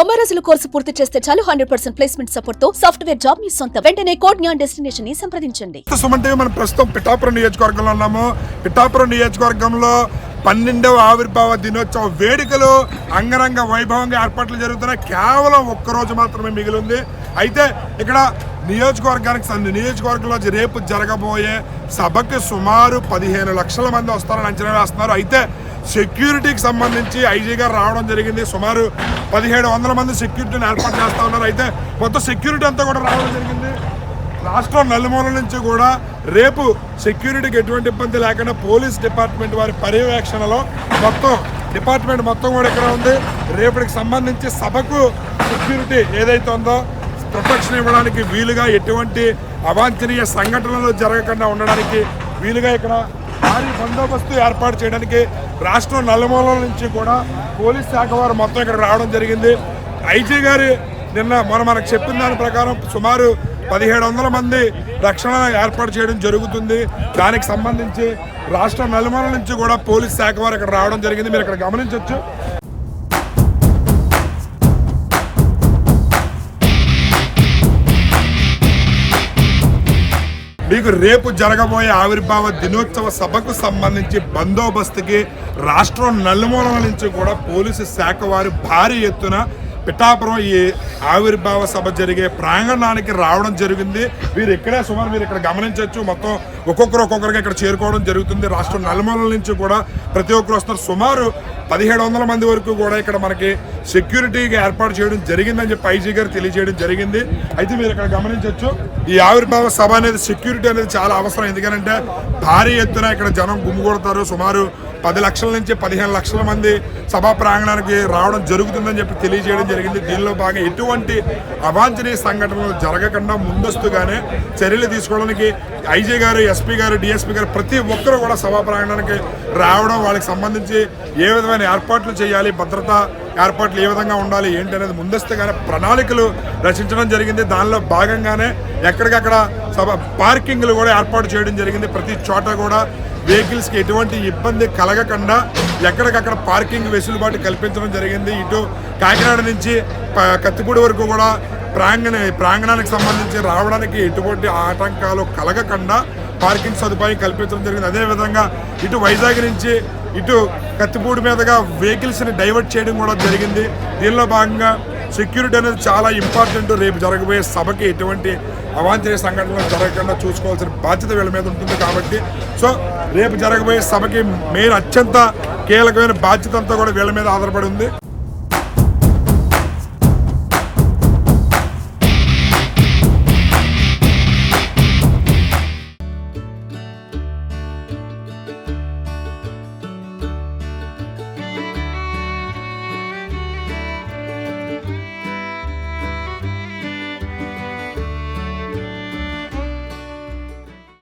తొంభై రోజుల కోర్సు పూర్తి చేస్తే చాలు హండ్రెడ్ పర్సెంట్ ప్లేస్మెంట్ సపోర్ట్తో సాఫ్ట్వేర్ జాబ్ మీ సొంత. వెంటనే కోడ్ జ్ఞాన్ డెస్టినేషన్ని సంప్రదించండి సుమన్ టీవీ మనం ప్రస్తుతం పిఠాపురం నియోజకవర్గంలో ఉన్నాము. పిఠాపురం నియోజకవర్గంలో పన్నెండవ ఆవిర్భావ దినోత్సవ వేడుకలు అంగరంగ వైభవంగా ఏర్పాట్లు జరుగుతున్నాయి. కేవలం ఒక్కరోజు మాత్రమే మిగిలింది. అయితే ఇక్కడ నియోజకవర్గానికి సంబంధించి నియోజకవర్గంలో రేపు జరగబోయే సభకు సుమారు పదిహేను లక్షల మంది వస్తారని అంచనా వేస్తున్నారు. అయితే సెక్యూరిటీకి సంబంధించి ఐజీ గారు రావడం జరిగింది. సుమారు పదిహేడు వందల మంది సెక్యూరిటీని ఏర్పాటు చేస్తూ ఉన్నారు. అయితే మొత్తం సెక్యూరిటీ అంతా కూడా రావడం జరిగింది. రాష్ట్రం నలుమూల నుంచి కూడా రేపు సెక్యూరిటీకి ఎటువంటి ఇబ్బంది లేకుండా పోలీస్ డిపార్ట్మెంట్ వారి పర్యవేక్షణలో మొత్తం డిపార్ట్మెంట్ మొత్తం కూడా ఇక్కడ ఉంది. రేపటికి సంబంధించి సభకు సెక్యూరిటీ ఏదైతే ఉందో ప్రొటెక్షన్ ఇవ్వడానికి వీలుగా ఎటువంటి అవాంఛనీయ సంఘటనలు జరగకుండా ఉండడానికి వీలుగా ఇక్కడ భారీ బందోబస్తు ఏర్పాటు చేయడానికి రాష్ట్రం నలుమూలల నుంచి కూడా పోలీస్ శాఖ వారు మొత్తం ఇక్కడ రావడం జరిగింది. ఐజీ గారి నిన్న మనం మనకు చెప్పిన దాని ప్రకారం సుమారు పదిహేడు వందల మంది రక్షణ ఏర్పాటు చేయడం జరుగుతుంది. దానికి సంబంధించి రాష్ట్ర నలుమూల నుంచి కూడా పోలీస్ శాఖ వారు ఇక్కడ రావడం జరిగింది. మీరు ఇక్కడ గమనించవచ్చు మీకు రేపు జరగబోయే ఆవిర్భావ దినోత్సవ సభకు సంబంధించి బందోబస్తుకి రాష్ట్రం నలుమూలల నుంచి కూడా పోలీసు శాఖ వారు భారీ ఎత్తున పిఠాపురం ఈ ఆవిర్భావ సభ జరిగే ప్రాంగణానికి రావడం జరిగింది. వీరు ఇక్కడే సుమారు మీరు ఇక్కడ గమనించవచ్చు. మొత్తం ఒక్కొక్కరు ఒక్కొక్కరికి ఇక్కడ చేరుకోవడం జరుగుతుంది. రాష్ట్రం నలుమూలల నుంచి కూడా ప్రతి ఒక్కరు వస్తున్నారు. సుమారు పదిహేడు వందల మంది వరకు కూడా ఇక్కడ మనకి సెక్యూరిటీగా ఏర్పాటు చేయడం జరిగిందని చెప్పి ఐజీ గారు తెలియజేయడం జరిగింది. అయితే మీరు ఇక్కడ గమనించవచ్చు ఈ ఆవిర్భావ సభ అనేది సెక్యూరిటీ అనేది చాలా అవసరం. ఎందుకంటే భారీ ఎత్తున ఇక్కడ జనం గుమ్మికొడతారు సుమారు పది లక్షల నుంచి పదిహేను లక్షల మంది సభా ప్రాంగణానికి రావడం జరుగుతుందని చెప్పి తెలియజేయడం జరిగింది. దీనిలో భాగంగా ఎటువంటి అవాంఛనీయ సంఘటనలు జరగకుండా ముందస్తుగానే చర్యలు తీసుకోవడానికి ఐజీ గారు ఎస్పీ గారు డిఎస్పీ గారు ప్రతి ఒక్కరు కూడా సభా ప్రాంగణానికి రావడం వాళ్ళకి సంబంధించి ఏ విధమైన ఏర్పాట్లు చేయాలి భద్రత ఏర్పాట్లు ఏ విధంగా ఉండాలి ఏంటి అనేది ముందస్తుగానే ప్రణాళికలు రచించడం జరిగింది. దానిలో భాగంగానే ఎక్కడికక్కడ సభ పార్కింగ్లు కూడా ఏర్పాటు చేయడం జరిగింది. ప్రతి చోట కూడా వెహికల్స్కి ఎటువంటి ఇబ్బంది కలగకుండా ఎక్కడికక్కడ పార్కింగ్ వెసులుబాటు కల్పించడం జరిగింది. ఇటు కాకినాడ నుంచి ప- కత్తిపూడి వరకు కూడా ప్రాంగణ ప్రాంగణానికి సంబంధించి రావడానికి ఎటువంటి ఆటంకాలు కలగకుండా పార్కింగ్ సదుపాయం కల్పించడం జరిగింది. అదేవిధంగా ఇటు వైజాగ్ నుంచి ఇటు కత్తిపూడి మీదుగా వెహికల్స్ని డైవర్ట్ చేయడం కూడా జరిగింది. దీనిలో భాగంగా సెక్యూరిటీ అనేది చాలా ఇంపార్టెంట్. రేపు జరగబోయే సభకి ఎటువంటి అవాంఛనీయ సంఘటనలు జరగకుండా చూసుకోవాల్సిన బాధ్యత వీళ్ళ మీద ఉంటుంది కాబట్టి. సో రేపు జరగబోయే సభకి మెయిన్ అత్యంత కీలకమైన బాధ్యత అంతా కూడా వీళ్ళ మీద ఆధారపడి ఉంది.